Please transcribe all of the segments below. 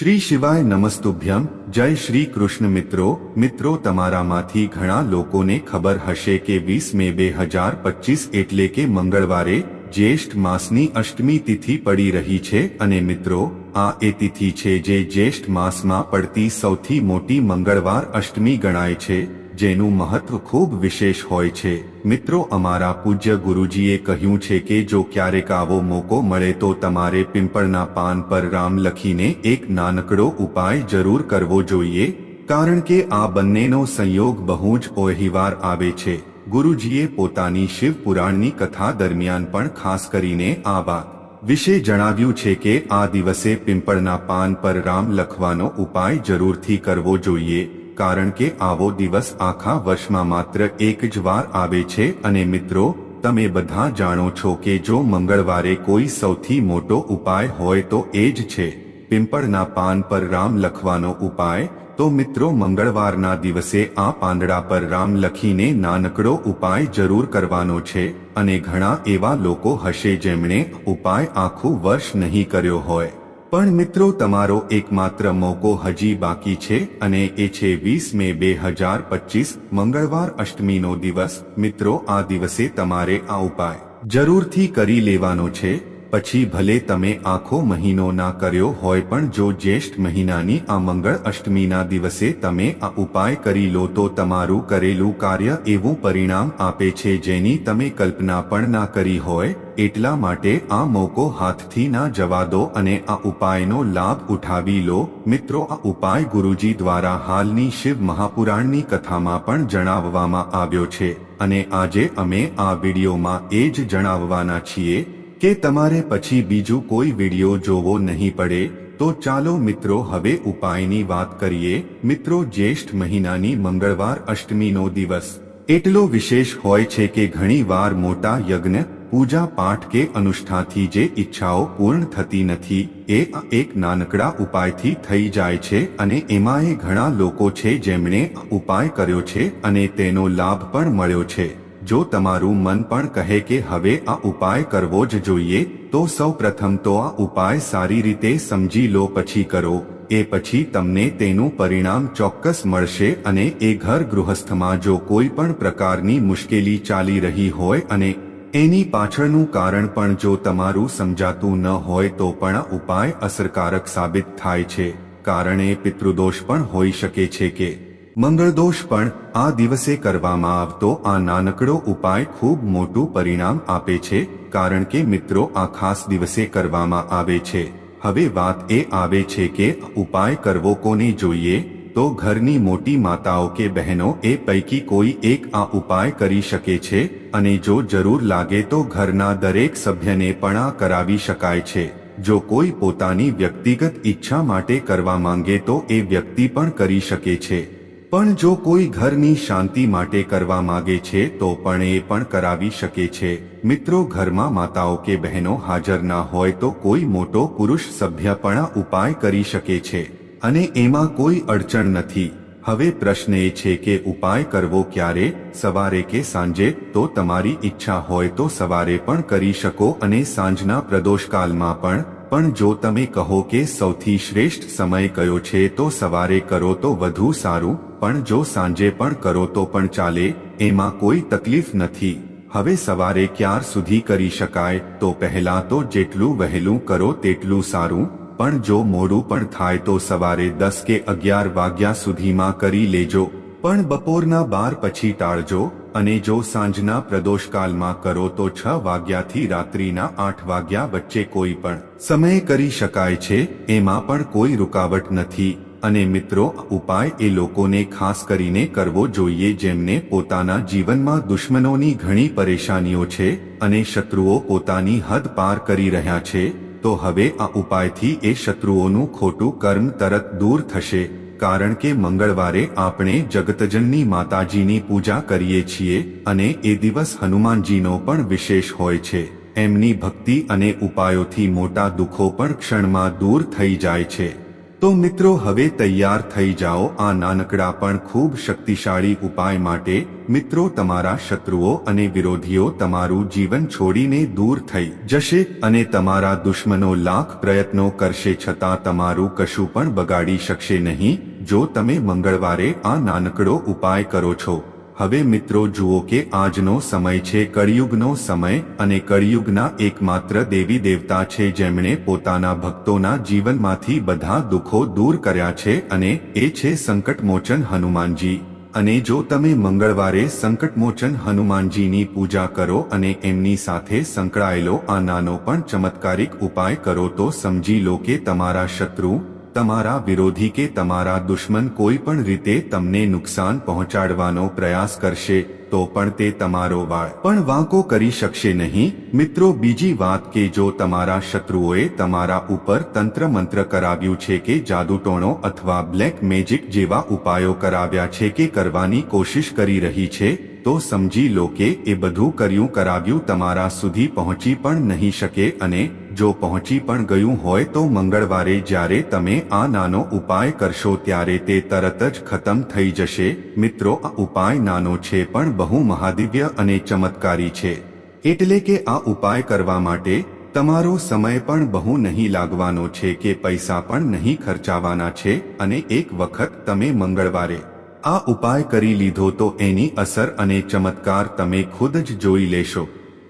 શ્રી શિવાય નમસ્તુભ્યમ જય શ્રી કૃષ્ણ મિત્રો. મિત્રો, તમારામાંથી ઘણા લોકોને ખબર હશે કે વીસ મે બે હજાર પચીસ એટલે કે મંગળવારે જ્યેષ્ઠ માસની અષ્ટમી તિથિ પડી રહી છે અને મિત્રો, આ એ તિથિ છે જે જ્યેષ્ઠ માસમાં પડતી સૌથી મોટી મંગળવાર અષ્ટમી ગણાય છે. જેનું મહત્વ ખૂબ વિશેષ હોય છે. મિત્રો, અમારા પૂજ્ય ગુરુજીએ કહ્યું છે કે જો ક્યારેક આવો મોકો મળે તો તમારે પિંપળના પાન પર રામ લખીને એક નાનકડો ઉપાય જરૂર કરવો જોઈએ, કારણ કે આ બંનેનો સંયોગ બહુ જ ઓહિવાર આવે છે. ગુરુજીએ પોતાની શિવ પુરાણની કથા દરમિયાન પણ ખાસ કરીને આ વાત વિશે જણાવ્યું છે કે આ દિવસે પિંપળના પાન પર રામ લખવાનો ઉપાય જરૂરથી કરવો જોઈએ. કારણ કે આવો દિવસ આખા વર્ષમાં માત્ર એક જ વાર આવે છે અને મિત્રો, તમે બધા જાણો છો કે જો મંગળવારે કોઈ સૌથી મોટો ઉપાય હોય તો એ જ છે, પિંપળના પાન પર રામ લખવાનો ઉપાય, તો મિત્રો મંગળવારના દિવસે આ પાંદડા પર રામ લખીને નાનકડો ઉપાય જરૂર કરવાનો છે અને ઘણા એવા લોકો હશે જેમણે ઉપાય આખું વર્ષ નહીં કર્યો હોય. પણ મિત્રો, તમારો એકમાત્ર મોકો હજી બાકી છે અને એ છે વીસ મે બે હજાર પચીસ, મંગળવાર અષ્ટમીનો દિવસ. મિત્રો, આ દિવસે તમારે આ ઉપાય જરૂરથી કરી લેવાનો છે. પછી ભલે તમે આખો મહિનો ના કર્યો હોય પણ જો જ્યેષ્ઠ મહિનાની આ મંગળ અષ્ટમીના દિવસે તમે આ ઉપાય કરી લો તો તમારું કરેલું કાર્ય એવું પરિણામ આપે છે જેની તમે કલ્પના પણ ના કરી હોય, એટલા માટે આ મોકો હાથથી ના જવા દો અને આ ઉપાયનો લાભ ઉઠાવી લો. મિત્રો, આ ઉપાય ગુરુજી દ્વારા હાલની શિવ મહાપુરાણની કથામાં પણ જણાવવામાં આવ્યો છે અને આજે અમે આ વિડીયોમાં એ જ જણાવવાના છીએ કે તમારે પછી બીજું કોઈ વીડિયો જોવો નહીં પડે, તો ચાલો મિત્રો હવે ઉપાયની વાત કરીએ. મિત્રો, જ્યેષ્ઠ મહિનાની મંગળવાર અષ્ટમીનો દિવસ. એટલો વિશેષ હોય છે કે ઘણીવાર મોટા યજ્ઞ, પૂજા પાઠ કે અનુષ્ઠાથી જે ઈચ્છાઓ પૂર્ણ થતી નથી, એ એક નાનકડા ઉપાયથી થઈ જાય છે અને એમાંય ઘણા લોકો છે જેમણે ઉપાય કર્યો છે અને તેનો લાભ પણ મળ્યો છે. જો તમારું મન પણ કહે કે હવે આ ઉપાય કરવો જ જોઈએ, તો સૌ પ્રથમ તો આ ઉપાય સારી રીતે સમજી લો, પછી કરો. એ પછી તમને તેનું પરિણામ ચોક્કસ મળશે અને એ ઘર ગૃહસ્થમાં જો કોઈ પણ પ્રકારની મુશ્કેલી ચાલી રહી હોય અને એની પાછળનું કારણ પણ જો તમારું સમજાતું ન હોય, તો પણ ઉપાય અસરકારક સાબિત થાય છે. કારણ પિતૃદોષ પણ હોઈ શકે છે કે મંગળદોષ પણ આ દિવસે કરવામાં આવતો આ નાનકડો ઉપાય ખૂબ મોટું પરિણામ આપે છે, કારણ કે મિત્રો આ ખાસ દિવસે કરવામાં આવે છે. હવે વાત એ આવે છે કે ઉપાય કરવો કોને જોઈએ? તો ઘરની મોટી માતાઓ કે બહેનો એ પૈકી કોઈ એક આ ઉપાય કરી શકે છે, અને જો જરૂર લાગે તો ઘરના દરેક સભ્યને પણ આ કરાવી શકાય છે. જો કોઈ પોતાની વ્યક્તિગત ઈચ્છા માટે કરવા માંગે તો એ વ્યક્તિ પણ કરી શકે છે. પણ જો કોઈ ઘરની શાંતિ માટે કરવા માગે છે, તો પણ એ પણ કરાવી શકે છે. મિત્રો, ઘરમાં માતાઓ કે બહેનો હાજર ના હોય તો કોઈ મોટો પુરુષ સભ્ય પણ ઉપાય કરી શકે છે. અને એમાં કોઈ અડચણ નથી. હવે પ્રશ્ન એ છે કે ઉપાય કરવો ક્યારે? સવારે કે સાંજે? તો તમારી ઈચ્છા હોય તો સવારે પણ કરી શકો અને સાંજના પ્રદોષકાલમાં પણ પણ જો તમે કહો કે સૌથી શ્રેષ્ઠ સમય કયો છે તો સવારે કરો તો વધુ સારું, પણ જો સાંજે પણ કરો તો પણ ચાલે, એમાં કોઈ તકલીફ નથી. હવે સવારે ક્યાર સુધી કરી શકાય, તો પહેલા તો જેટલું વહેલું કરો તેટલું સારું, પણ જો મોડું પણ થાય તો સવારે દસ કે અગિયાર વાગ્યા સુધીમાં કરી લેજો. પણ બપોરના બાર પછી ટાળજો અને જો સાંજના પ્રદોષકાલમાં કરો તો છ વાગ્યાથી રાત્રિના આઠ વાગ્યા વચ્ચે કોઈ પણ સમય કરી શકાય છે, એમાં પણ કોઈ રૂકાવટ નથી. અને મિત્રો, ઉપાય એ લોકોને ખાસ કરીને કરવો જોઈએ જેમને પોતાના જીવનમાં દુશ્મનોની ઘણી પરેશાનીઓ છે અને શત્રુઓ પોતાની હદ પાર કરી રહ્યા છે, તો હવે આ ઉપાયથી એ શત્રુઓનું ખોટું કર્મ તરત દૂર થશે. કારણ કે મંગળવારે આપણે જગતજનની માતાજીની પૂજા કરીએ છીએ અને એ દિવસ હનુમાનજીનો પણ વિશેષ હોય છે. એમની ભક્તિ અને ઉપાયોથી મોટા દુઃખો પણ ક્ષણમાં દૂર થઈ જાય છે. તો મિત્રો હવે તૈયાર થઈ જાઓ આ નાનકડા પણ ખૂબ શક્તિશાળી ઉપાય માટે. મિત્રો તમારા શત્રુઓ અને વિરોધીઓ તમારું જીવન છોડીને દૂર થઈ જશે અને તમારા દુશ્મનો લાખ પ્રયત્નો કરશે છતાં તમારું કશું પણ બગાડી શકશે નહીં. જો તમે મંગળવારે આ નાનકડો ઉપાય કરો છો હવે મિત્રો જુઓ કે આજનો સમય છે, કળિયુગનો સમય અને કળિયુગના એકમાત્ર દેવી દેવતા છે, જેમણે પોતાના ભક્તોના જીવનમાંથી બધા દુઃખો દૂર કર્યા છે અને એ છે સંકટમોચન હનુમાનજી. અને જો તમે મંગળવારે સંકટમોચન હનુમાનજીની પૂજા કરો અને એમની સાથે સંકળાયેલો આ નાનો પણ ચમત્કારિક ઉપાય કરો તો સમજી લો કે તમારા શત્રુ તમારા વિરોધી કે તમારા દુશ્મન કોઈ પણ રીતે તમને નુકસાન પહોંચાડવાનો પ્રયાસ કરશે, તો પણ તે તમારો વાળ પણ વાંકો કરી શકશે નહીં. મિત્રો, બીજી વાત કે જો તમારા શત્રુઓએ તમારા ઉપર તંત્ર મંત્ર કરાવ્યું છે કે જાદુટોણો અથવા બ્લેક મેજિક જેવા ઉપાયો કરાવ્યા છે કે કરવાની કોશિશ કરી રહી છે તો સમજી લો કે એ બધું કર્યું કરાવ્યું તમારા સુધી પહોંચી પણ નહીં શકે અને જો પહોંચી પણ ગયું હોય તો મંગળવારે જ્યારે તમે આ નાનો ઉપાય કરશો ત્યારે તે તરત જ ખતમ થઈ જશે. મિત્રો, આ ઉપાય નાનો છે પણ બહુ મહાદિવ્ય અને ચમત્કારી છે. એટલે કે આ ઉપાય કરવા માટે તમારો સમય પણ બહુ નહીં લાગવાનો છે કે પૈસા પણ નહીં ખર્ચાવાના છે અને એક વખત તમે મંગળવારે આ ઉપાય કરી લીધો તો એની અસર અને ચમત્કાર તમે ખુદ જ જોઈ લેશો.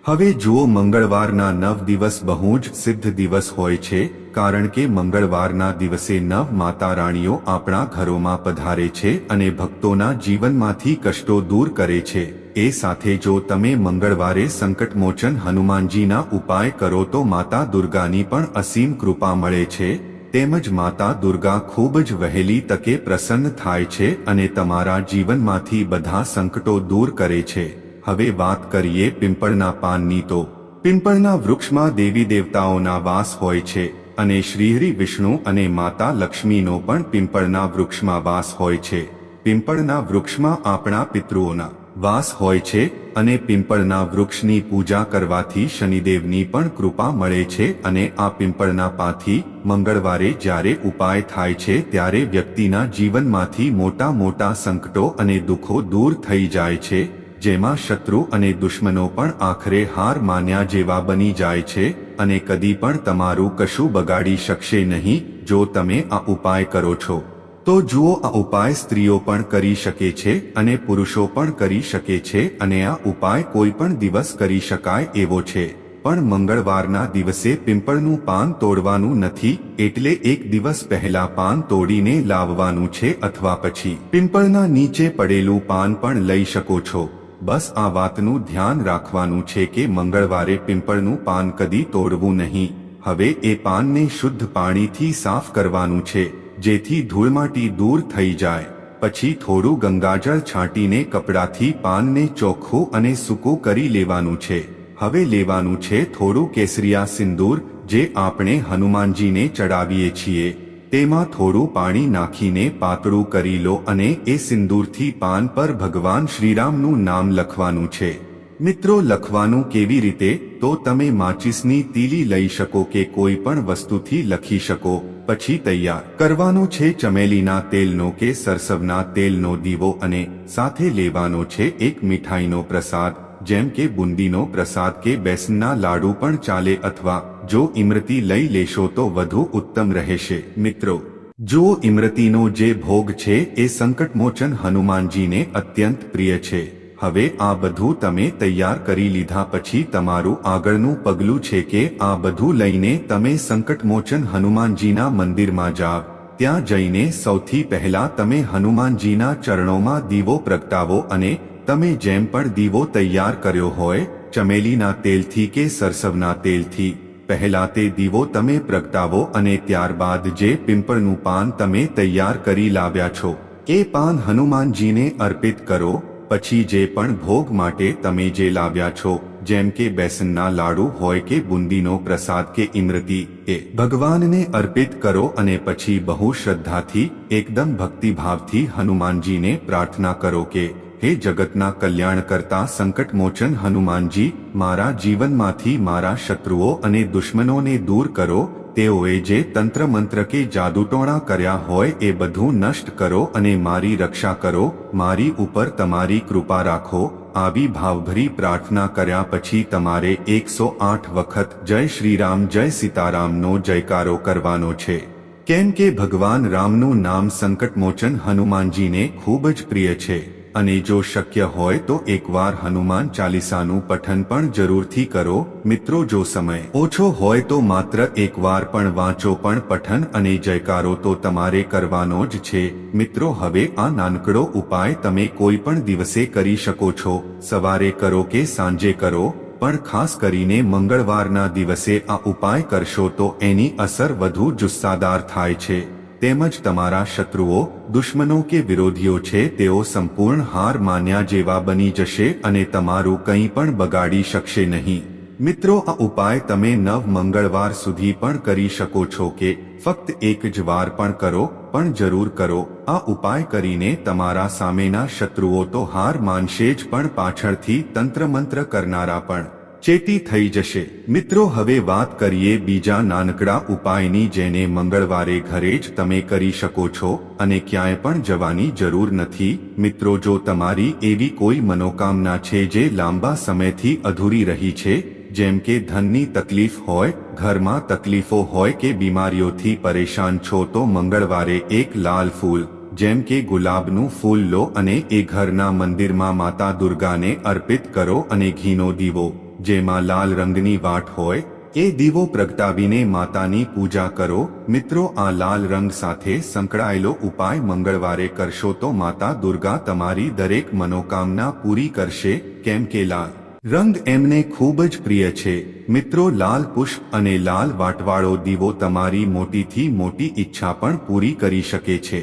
હવે જુઓ મંગળવારના નવ દિવસ બહુ જ સિદ્ધ દિવસ હોય છે, કારણ કે મંગળવારના દિવસે નવ માતા રાણીઓ આપણા ઘરોમાં પધારે છે અને ભક્તોના જીવનમાંથી કષ્ટો દૂર કરે છે. એ સાથે જો તમે મંગળવારે સંકટમોચન હનુમાનજીના ઉપાય કરો તો માતા દુર્ગાની પણ અસીમ કૃપા મળે છે. તેમજ માતા દુર્ગા ખૂબ જ વહેલી તકે પ્રસન્ન થાય છે અને તમારા જીવનમાંથી બધા સંકટો દૂર કરે છે. હવે વાત કરીએ પિંપળના પાનની તો. પિંપળના વૃક્ષમાં દેવી દેવતાઓના વાસ હોય છે અને શ્રીહરિ વિષ્ણુ અને માતા લક્ષ્મીનો પણ પિંપળના વૃક્ષમાં વાસ હોય છે. પિંપળના વૃક્ષમાં આપણા પિતૃઓના વાસ હોય છે અને પિંપળના વૃક્ષની પૂજા કરવાથી શનિદેવની પણ કૃપા મળે છે અને આ પિંપળના પાથી મંગળવારે જ્યારે ઉપાય થાય છે ત્યારે વ્યક્તિના જીવનમાંથી મોટા મોટા સંકટો અને દુઃખો દૂર થઈ જાય છે, જેમાં શત્રુ અને દુશ્મનો પણ આખરે હાર માન્યા જેવા બની જાય છે અને કદી પણ તમારું કશું બગાડી શકશે નહીં, જો તમે આ ઉપાય કરો છો. તો જુઓ આ ઉપાય સ્ત્રીઓ પણ કરી શકે છે અને પુરુષો પણ કરી શકે છે અને આ ઉપાય કોઈ પણ દિવસ કરી શકાય એવો છે. પણ મંગળવારના દિવસે પિંપળનું પાન તોડવાનું નથી, એટલે એક દિવસ પહેલા પાન તોડીને લાવવાનું છે અથવા પછી પિંપળના નીચે પડેલું પાન પણ લઈ શકો છો. બસ આ વાતનું ધ્યાન રાખવાનું છે કે મંગળવારે પિંપળનું પાન કદી તોડવું નહીં. હવે એ પાનને શુદ્ધ પાણીથી સાફ કરવાનું છે. જેથી ધૂળમાટી દૂર થઈ જાય. પછી થોડું ગંગાજળ છાંટીને કપડાથી પાનને ચોખ્ખું અને સૂકું કરી લેવાનું છે. હવે લેવાનું છે થોડું કેસરિયા સિંદૂર, જે આપણે હનુમાનજીને ચડાવીએ છીએ. તેમાં થોડું પાણી નાખીને પાતળું કરી લો અને એ સિંદૂરથી પાન પર ભગવાન શ્રીરામનું નામ લખવાનું છે. મિત્રો, લખવાનું કેવી રીતે? તો તમે માચિસની તીલી લઈ શકો કે કોઈ પણ વસ્તુથી લખી શકો. પછી તૈયાર. કરવાનો છે ચમેલીના તેલનો કે સરસવના તેલનો દીવો અને સાથે લેવાનો છે એક મીઠાઈનો પ્રસાદ, જેમ કે બુંદીનો પ્રસાદ કે બેસનના લાડુ પણ ચાલે અથવા જો ઇમરતી લઈ લેશો તો વધુ ઉત્તમ રહેશે. મિત્રો, જો ઇમરતીનો જે ભોગ છે એ સંકટમોચન હનુમાનજીને અત્યંત પ્રિય છે. હવે આ બધું તમે તૈયાર કરી લીધા પછી તમારું આગળનું પગલું છે કે આ બધું લઈને તમે સંકટમોચન હનુમાનજીના મંદિરમાં જાવ ત્યાં જઈને સૌથી પહેલા તમે હનુમાનજીના ચરણોમાં દીવો પ્રગટાવો અને તમે જેમ પણ દીવો તૈયાર કર્યો હોય, ચમેલીના તેલથી કે સરસવના તેલથી, પહેલા તે દીવો તમે પ્રગટાવો અને ત્યારબાદ જે પિંપળનું પાન તમે તૈયાર કરી લાવ્યા છો, એ પાન હનુમાનજીને અર્પિત કરો પછી જે પણ ભોગ માટે તમે જે લાવ્યા છો, જેમ કે બેસનના લાડુ હોય કે બુંદીનો પ્રસાદ કે ઇમરતી, એ ભગવાનને અર્પિત કરો અને પછી બહુ શ્રદ્ધાથી, એકદમ ભક્તિભાવથી હનુમાનજીને પ્રાર્થના કરો કે, હે જગતના કલ્યાણ કરતા સંકટમોચન હનુમાનજી, મારા જીવનમાંથી મારા શત્રુઓ અને દુશ્મનોને દૂર કરો તેઓએ જે તંત્ર મંત્ર કે જાદુટોણા કર્યા હોય એ બધું નષ્ટ કરો અને મારી રક્ષા કરો, મારી ઉપર તમારી કૃપા રાખો, આવી ભાવભરી પ્રાર્થના કર્યા પછી તમારે એકસો આઠ વખત જય શ્રીરામ, જય સીતારામનો જયકારો કરવાનો છે. કેમ કે ભગવાન રામનું નામ સંકટમોચન હનુમાનજીને ખૂબ જ પ્રિય છે. અને જો શક્ય હોય તો એકવાર હનુમાન ચાલીસાનું પઠન પણ જરૂરથી કરો. મિત્રો, જો સમય ઓછો હોય તો માત્ર એકવાર પણ વાંચો, પણ પઠન અને જયકારો તો તમારે કરવાનો જ છે. મિત્રો, હવે આ નાનકડો ઉપાય તમે કોઈ પણ દિવસે કરી શકો છો. સવારે કરો કે સાંજે કરો, પણ ખાસ કરીને મંગળવારના દિવસે આ ઉપાય કરશો તો એની અસર વધુ જુસ્સાદાર થાય છે. તેમજ તમારા શત્રુઓ, દુશ્મનો કે વિરોધીઓ છે, તેઓ સંપૂર્ણ હાર માન્યા જેવા બની જશે અને તમારું કંઈ પણ બગાડી શકશે નહીં. મિત્રો, આ ઉપાય તમે નવ મંગળવાર સુધી પણ કરી શકો છો કે ફક્ત એક જ વાર પણ કરો, પણ જરૂર કરો. આ ઉપાય કરીને તમારા સામેના શત્રુઓ તો હાર માનશે જ પણ પાછળથી તંત્ર મંત્ર કરનારા પણ. ચેતી થઈ જશે. મિત્રો, હવે વાત કરીએ બીજા નાનકડા ઉપાયની જેને મંગળવારે ઘરે જ તમે કરી શકો છો અને ક્યાંય પણ જવાની જરૂર નથી. મિત્રો, જો તમારી એવી કોઈ મનોકામના છે જે લાંબા સમયથી અધૂરી રહી છે, જેમ કે ધનની તકલીફ હોય, ઘરમાં તકલીફો હોય કે બીમારીઓથી પરેશાન છો, તો મંગળવારે એક લાલ ફૂલ, જેમ કે ગુલાબનું ફૂલ લો અને એ ઘરના મંદિરમાં માતા દુર્ગાને અર્પિત કરો અને ઘીનો દીવો. જેમાં લાલ રંગની વાટ હોય, એ દીવો પ્રગટાવીને માતાની પૂજા કરો. મિત્રો, આ લાલ રંગ સાથે સંકળાયેલો ઉપાય મંગળવારે કરશો તો માતા દુર્ગા તમારી દરેક મનોકામના પૂરી કરશે. કેમ કે લાલ રંગ એમને ખૂબ જ પ્રિય છે. મિત્રો, લાલ પુષ્પ અને લાલ વાટવાળો દીવો તમારી મોટીથી મોટી ઈચ્છા પણ પૂરી કરી શકે છે.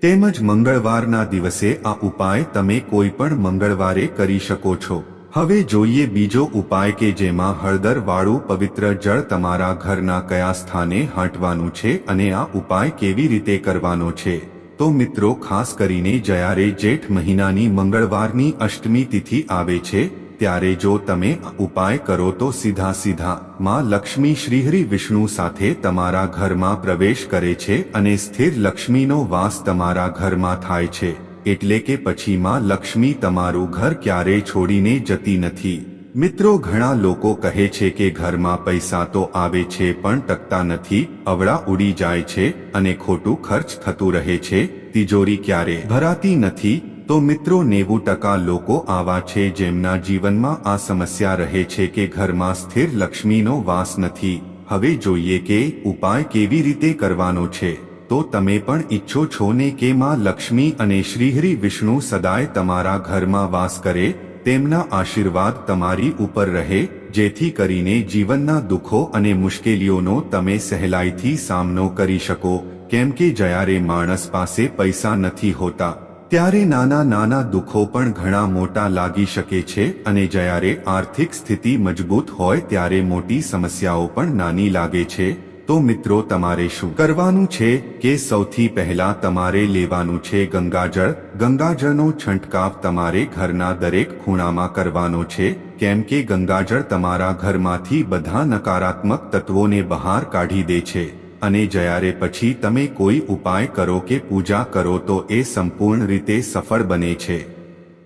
તેમજ મંગળવારના દિવસે આ ઉપાય તમે કોઈ પણ મંગળવારે કરી શકો છો. હવે જોઈએ બીજો ઉપાય કે જેમાં હળદરવાળું પવિત્ર જળ તમારા ઘરના કયા સ્થાને હાંટવાનું છે અને આ ઉપાય કેવી રીતે કરવાનો છે? તો મિત્રો, ખાસ કરીને જ્યારે જેઠ મહિનાની મંગળવારની અષ્ટમી તિથિ આવે છે, ત્યારે જો તમે ઉપાય કરો તો સીધા સીધા માં લક્ષ્મી શ્રીહરિ વિષ્ણુ સાથે તમારા ઘરમાં પ્રવેશ કરે છે અને સ્થિર લક્ષ્મીનો વાસ તમારા ઘરમાં થાય છે. એટલે કે પછી માં લક્ષ્મી તમારું ઘર ક્યારેય છોડીને જતી નથી. મિત્રો ઘણા લોકો કહે છે કે ઘરમાં પૈસા તો આવે છે પણ ટકતા નથી, અવળા ઉડી જાય છે અને ખોટું ખર્ચ થતું રહે છે, તિજોરી ક્યારે ભરાતી નથી. તો મિત્રો નેવું ટકા લોકો આવા છે જેમના જીવનમાં આ સમસ્યા રહે છે કે ઘરમાં સ્થિર લક્ષ્મીનો વાસ નથી. હવે જોઈએ કે ઉપાય કેવી રીતે કરવાનો છે. તો તમે પણ ઈચ્છો છો ને કે માં લક્ષ્મી અને શ્રીહરિ વિષ્ણુ સદાય તમારા ઘરમાં વાસ કરે, તેમના આશીર્વાદ તમારી ઉપર રહે, જેથી કરીને જીવનના દુઃખો અને મુશ્કેલીઓનો તમે સહેલાઈથી સામનો કરી શકો, કેમ કે જ્યારે માણસ પાસે પૈસા નથી હોતા. ત્યારે નાના નાના દુઃખો પણ ઘણા મોટા લાગી શકે છે અને જ્યારે આર્થિક સ્થિતિ મજબૂત હોય ત્યારે મોટી સમસ્યાઓ પણ નાની લાગે છે. તો મિત્રો તમારે શું કરવાનું છે કે સૌથી પહેલા તમારે લેવાનું છે ગંગાજળ. ગંગાજળનો છંટકાવ તમારે ઘરના દરેક ખૂણામાં કરવાનો છે. કેમ કે ગંગાજળ તમારા ઘરમાંથી બધા નકારાત્મક તત્વોને બહાર કાઢી દે છે. અને જ્યારે પછી તમે કોઈ ઉપાય કરો કે પૂજા કરો તો એ સંપૂર્ણ રીતે સફળ બને છે.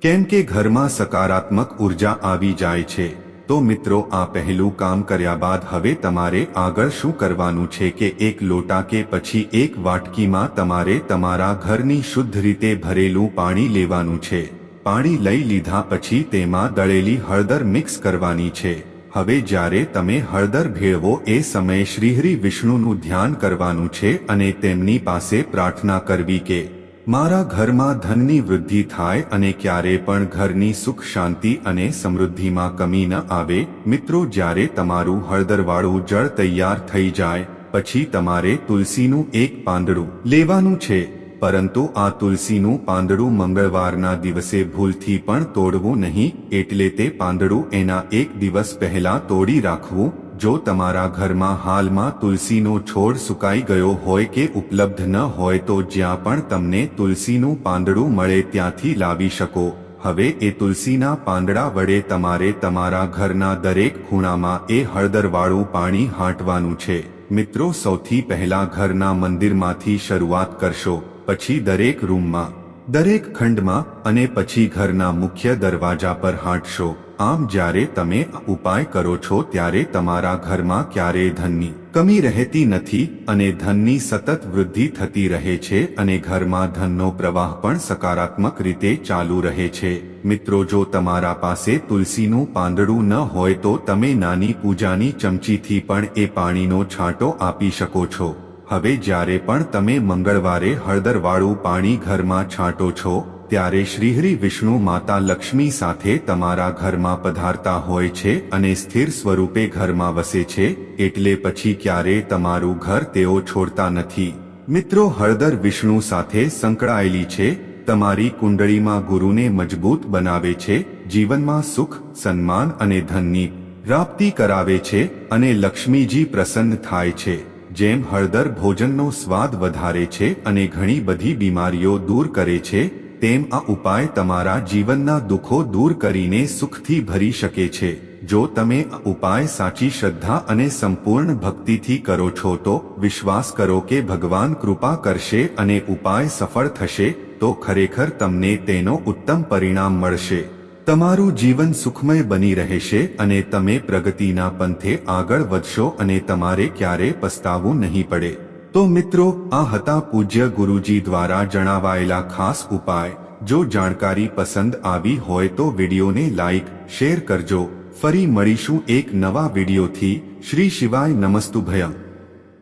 કેમ કે ઘરમાં સકારાત્મક ઊર્જા આવી જાય છે. તો મિત્રો, આ પહેલું કામ કર્યા બાદ હવે તમારે આગળ શું કરવાનું છે કે એક લોટા કે પછી એક વાટકીમાં તમારે તમારા ઘરની શુદ્ધ રીતે ભરેલું પાણી લેવાનું છે. પાણી લઈ લીધા પછી તેમાં દળેલી હળદર મિક્સ કરવાની છે. હવે જ્યારે તમે હળદર ભેળવો, એ સમયે શ્રીહરિ વિષ્ણુનું ધ્યાન કરવાનું છે અને તેમની પાસે પ્રાર્થના કરવી કે મારા ઘરમાં ધનની વૃદ્ધિ થાય અને ક્યારે પણ ઘરની સુખ શાંતિ અને સમૃદ્ધિમાં કમી ન આવે, મિત્રો જ્યારે તમારું હળદરવાળું જળ તૈયાર થઈ જાય, પછી તમારે તુલસીનું એક પાંદડું લેવાનું છે. પરંતુ આ તુલસીનું પાંદડું મંગળવારના દિવસે ભૂલથી પણ તોડવું નહીં, એટલે તે પાંદડું એના એક દિવસ પહેલા તોડી રાખવું જો તમારા ઘરમાં હાલમાં તુલસીનો છોડ સુકાઈ ગયો હોય કે ઉપલબ્ધ ન હોય તો જ્યાં પણ તમને તુલસીનું પાંદડું મળે ત્યાંથી લાવી શકો. હવે એ તુલસીના પાંદડા વડે તમારે તમારા ઘરના દરેક ખૂણામાં એ હળદરવાળું પાણી હાંટવાનું છે. મિત્રો, સૌથી પહેલા ઘરના મંદિરમાંથી શરૂઆત કરશો, પછી દરેક રૂમમાં, દરેક ખંડમાં અને પછી ઘરના મુખ્ય દરવાજા પર હાંટશો. આમ જ્યારે તમે ઉપાય કરો છો ત્યારે તમારા ઘરમાં ક્યારેય ધનની કમી રહેતી નથી અને ધનની સતત વૃદ્ધિ થતી રહે છે અને ઘરમાં ધનનો પ્રવાહ પણ સકારાત્મક રીતે ચાલુ રહે છે. મિત્રો, જો તમારા પાસે તુલસીનું પાંદડું ન હોય તો તમે નાની પૂજાની ચમચીથી પણ એ પાણીનો છાંટો આપી શકો છો. હવે જ્યારે પણ તમે મંગળવારે હળદરવાળું પાણી ઘરમાં છાંટો છો ત્યારે શ્રીહરિ વિષ્ણુ માતા લક્ષ્મી સાથે તમારા ઘરમાં પધારતા હોય છે અને સ્થિર સ્વરૂપે ઘરમાં વસે છે, એટલે પછી ક્યારે તમારું ઘર તેઓ છોડતા નથી. મિત્રો, હળદર વિષ્ણુ સાથે સંકળાયેલી છે, તમારી કુંડળીમાં ગુરુને મજબૂત બનાવે છે, જીવનમાં સુખ, સન્માન અને ધનની પ્રાપ્તિ કરાવે છે અને લક્ષ્મીજી પ્રસન્ન થાય છે. જેમ હળદર ભોજનનો સ્વાદ વધારે છે અને ઘણી બધી બીમારીઓ દૂર કરે છે તેમ આ ઉપાય તમારા જીવનના દુઃખો દૂર કરીને સુખથી ભરી શકે છે. જો તમે આ ઉપાય સાચી શ્રદ્ધા અને સંપૂર્ણ ભક્તિથી કરો છો તો વિશ્વાસ કરો કે ભગવાન કૃપા કરશે અને ઉપાય સફળ થશે, તો ખરેખર તમને તેનો ઉત્તમ પરિણામ મળશે. તમારું જીવન સુખમય બની રહેશે અને તમે પ્રગતિના પંથે આગળ વધશો અને તમારે ક્યારે પસ્તાવું નહીં પડે. તો મિત્રો, આ હતા પૂજ્ય ગુરુજી દ્વારા જણાવાયેલા ખાસ ઉપાય. જો જાણકારી પસંદ આવી હોય તો વિડીયોને લાઈક, શેર કરજો. ફરી મળીશું એક નવા વિડીયોથી. શ્રી શિવાય નમસ્તુભયમ.